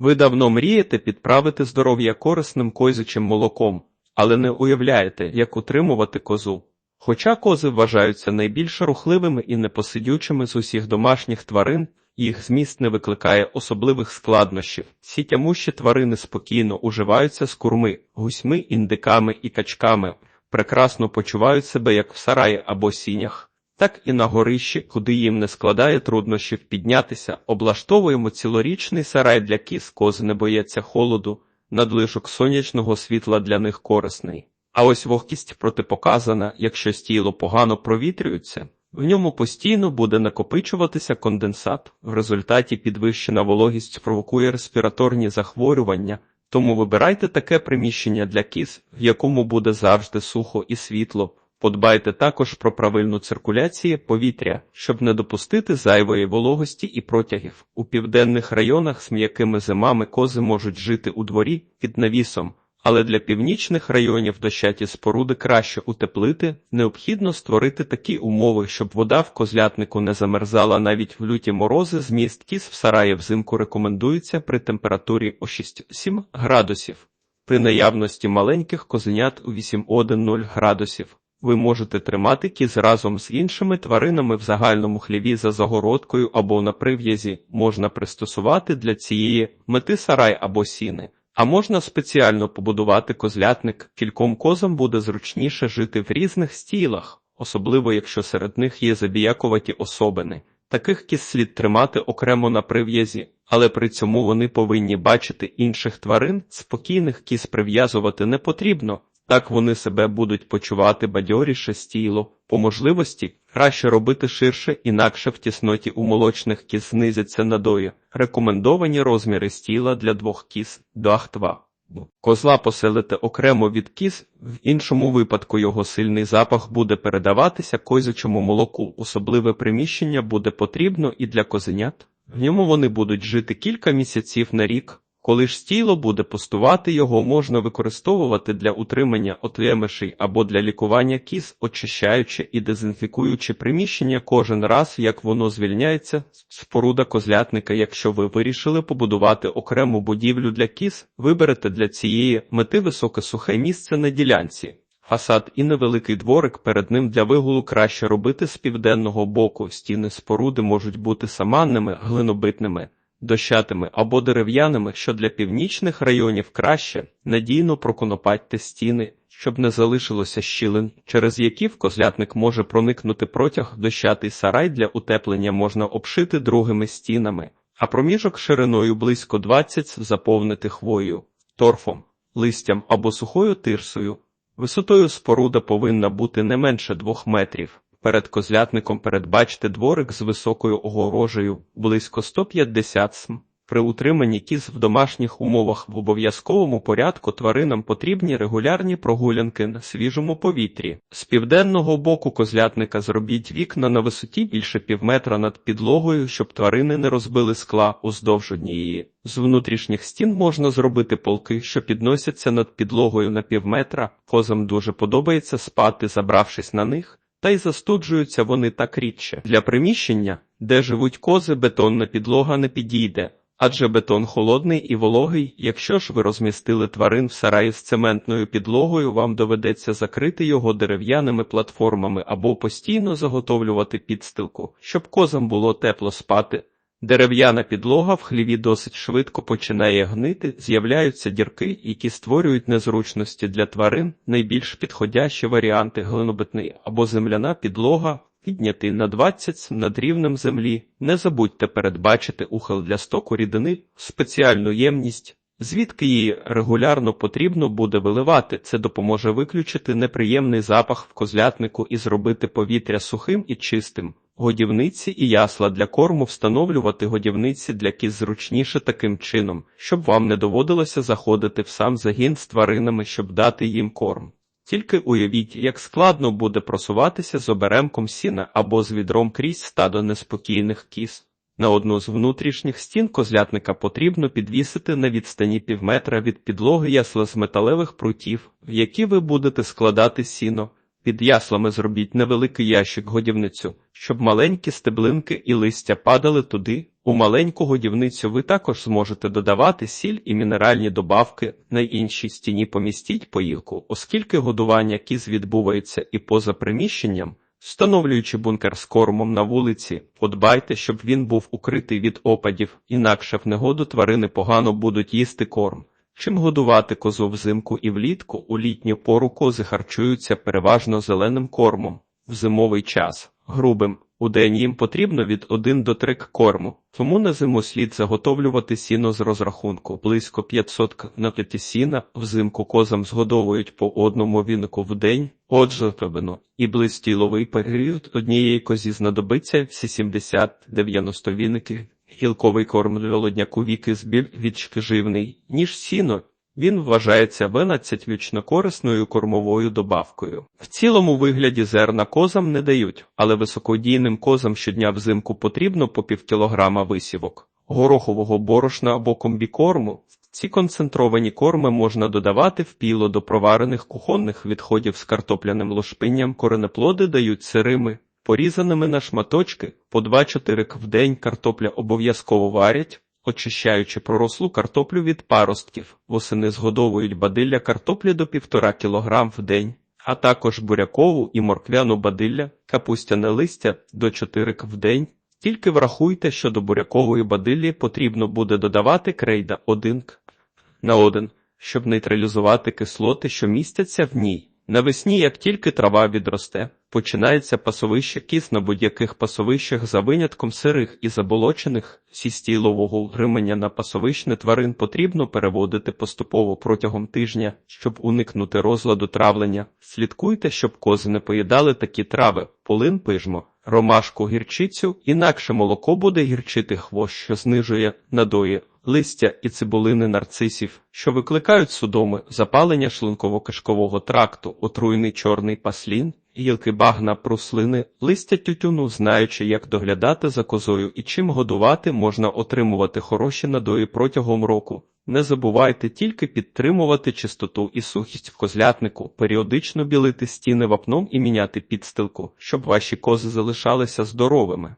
Ви давно мрієте підправити здоров'я корисним козячим молоком, але не уявляєте, як утримувати козу. Хоча кози вважаються найбільш рухливими і непосидючими з усіх домашніх тварин, їх зміст не викликає особливих складнощів. Ці тямущі тварини спокійно уживаються з курми, гусьми, індиками і качками, прекрасно почувають себе як в сараї або сінях. Так і на горищі, куди їм не складає труднощів піднятися, облаштовуємо цілорічний сарай для кіз, кози не бояться холоду, надлишок сонячного світла для них корисний. А ось вогкість протипоказана, якщо стіло погано провітрюється, в ньому постійно буде накопичуватися конденсат. В результаті підвищена вологість провокує респіраторні захворювання, тому вибирайте таке приміщення для кіз, в якому буде завжди сухо і світло. Подбайте також про правильну циркуляцію повітря, щоб не допустити зайвої вологості і протягів. У південних районах з м'якими зимами кози можуть жити у дворі під навісом, але для північних районів дощаті споруди краще утеплити, необхідно створити такі умови, щоб вода в козлятнику не замерзала навіть в люті морози. Зміст кіз в сараї взимку рекомендується при температурі о 6-7 градусів. При наявності маленьких козенят у 8-1-0 градусів. Ви можете тримати кіз разом з іншими тваринами в загальному хліві за загородкою або на прив'язі, можна пристосувати для цієї мети сарай або сіни. А можна спеціально побудувати козлятник. Кільком козам буде зручніше жити в різних стілах, особливо якщо серед них є забіякуваті особини. Таких кіз слід тримати окремо на прив'язі, але при цьому вони повинні бачити інших тварин, спокійних кіз прив'язувати не потрібно. Так вони себе будуть почувати бадьоріше стіло. По можливості краще робити ширше, інакше в тісноті у молочних кіз знизяться надої. Рекомендовані розміри стіла для двох кіз до ахтва. Козла поселити окремо від кіз, в іншому випадку його сильний запах буде передаватися козячому молоку. Особливе приміщення буде потрібно і для козенят. В ньому вони будуть жити кілька місяців на рік. Коли ж стіло буде пустувати, його можна використовувати для утримання отлемишей або для лікування кіз, очищаючи і дезінфікуючи приміщення кожен раз, як воно звільняється, споруда козлятника. Якщо ви вирішили побудувати окрему будівлю для кіз, виберете для цієї мети високе сухе місце на ділянці. Фасад і невеликий дворик перед ним для вигулу краще робити з південного боку. Стіни споруди можуть бути саманними, глинобитними дощатими або дерев'яними, що для північних районів краще, надійно проконопатьте стіни, щоб не залишилося щілин, через які в козлятник може проникнути протяг дощатий сарай для утеплення можна обшити другими стінами, а проміжок шириною близько 20 заповнити хвоєю, торфом, листям або сухою тирсою. Висотою споруда повинна бути не менше двох метрів. Перед козлятником передбачте дворик з високою огорожею, близько 150 см. При утриманні кіз в домашніх умовах в обов'язковому порядку тваринам потрібні регулярні прогулянки на свіжому повітрі. З південного боку козлятника зробіть вікна на висоті більше півметра над підлогою, щоб тварини не розбили скла уздовж однієї. З внутрішніх стін можна зробити полки, що підносяться над підлогою на півметра. Козам дуже подобається спати, забравшись на них. Та й застуджуються вони так рідше. Для приміщення, де живуть кози, бетонна підлога не підійде, адже бетон холодний і вологий. Якщо ж ви розмістили тварин в сараї з цементною підлогою, вам доведеться закрити його дерев'яними платформами або постійно заготовлювати підстилку, щоб козам було тепло спати. Дерев'яна підлога в хліві досить швидко починає гнити, з'являються дірки, які створюють незручності для тварин. Найбільш підходящі варіанти глинобитний або земляна підлога, підняти на 20 над рівнем землі. Не забудьте передбачити ухил для стоку рідини, спеціальну ємність. Звідки її регулярно потрібно буде виливати, це допоможе виключити неприємний запах в козлятнику і зробити повітря сухим і чистим. Годівниці і ясла для корму встановлювати годівниці для кіз зручніше таким чином, щоб вам не доводилося заходити в сам загін з тваринами, щоб дати їм корм. Тільки уявіть, як складно буде просуватися з оберемком сіна або з відром крізь стадо неспокійних кіз. На одну з внутрішніх стін козлятника потрібно підвісити на відстані півметра від підлоги ясла з металевих прутів, в які ви будете складати сіно. Під яслами зробіть невеликий ящик годівницю, щоб маленькі стеблинки і листя падали туди. У маленьку годівницю ви також зможете додавати сіль і мінеральні добавки. На іншій стіні помістіть поїлку, оскільки годування кіз відбувається і поза приміщенням. Встановлюючи бункер з кормом на вулиці, подбайте, щоб він був укритий від опадів, інакше в негоду тварини погано будуть їсти корм. Чим годувати козу взимку і влітку, у літню пору кози харчуються переважно зеленим кормом, в зимовий час. Грубим. У день їм потрібно від 1 до 3 корму, тому на зиму слід заготовлювати сіно з розрахунку. Близько 500 к на п'яті сіна, взимку козам згодовують по одному вінику в день, отже, певно, і близький період однієї козі знадобиться всі 70-90 віники. Гілковий корм льолодняку віки збіль відчки живний, ніж сіно, він вважається 12 корисною кормовою добавкою. В цілому вигляді зерна козам не дають, але високодійним козам щодня взимку потрібно по пів кілограма висівок, горохового борошна або комбікорму. Ці концентровані корми можна додавати в піло до проварених кухонних відходів з картопляним лошпинням. Коренеплоди дають сирими, порізаними на шматочки, по 2-4 к в день картопля обов'язково варять очищаючи пророслу картоплю від паростків. Восени згодовують бадилля картоплі до 1,5 кг в день, а також бурякову і морквяну бадилля, капустяне листя до 4 к в день. Тільки врахуйте, що до бурякової бадиллі потрібно буде додавати крейда 1 к на 1, щоб нейтралізувати кислоти, що містяться в ній. Навесні, як тільки трава відросте, починається пасовище кіз на будь-яких пасовищах за винятком сирих і заболочених, зі стілового утримання на пасовищне тварин потрібно переводити поступово протягом тижня, щоб уникнути розладу травлення. Слідкуйте, щоб кози не поїдали такі трави, полин пижмо, ромашку гірчицю, інакше молоко буде гірчити хвощ, що знижує надої листя і цибулини нарцисів, що викликають судоми, запалення шлунково-кишкового тракту, отруйний чорний паслін, гілки багна пруслини, листя тютюну, знаючи, як доглядати за козою і чим годувати, можна отримувати хороші надої протягом року. Не забувайте тільки підтримувати чистоту і сухість в козлятнику, періодично білити стіни вапном і міняти підстилку, щоб ваші кози залишалися здоровими.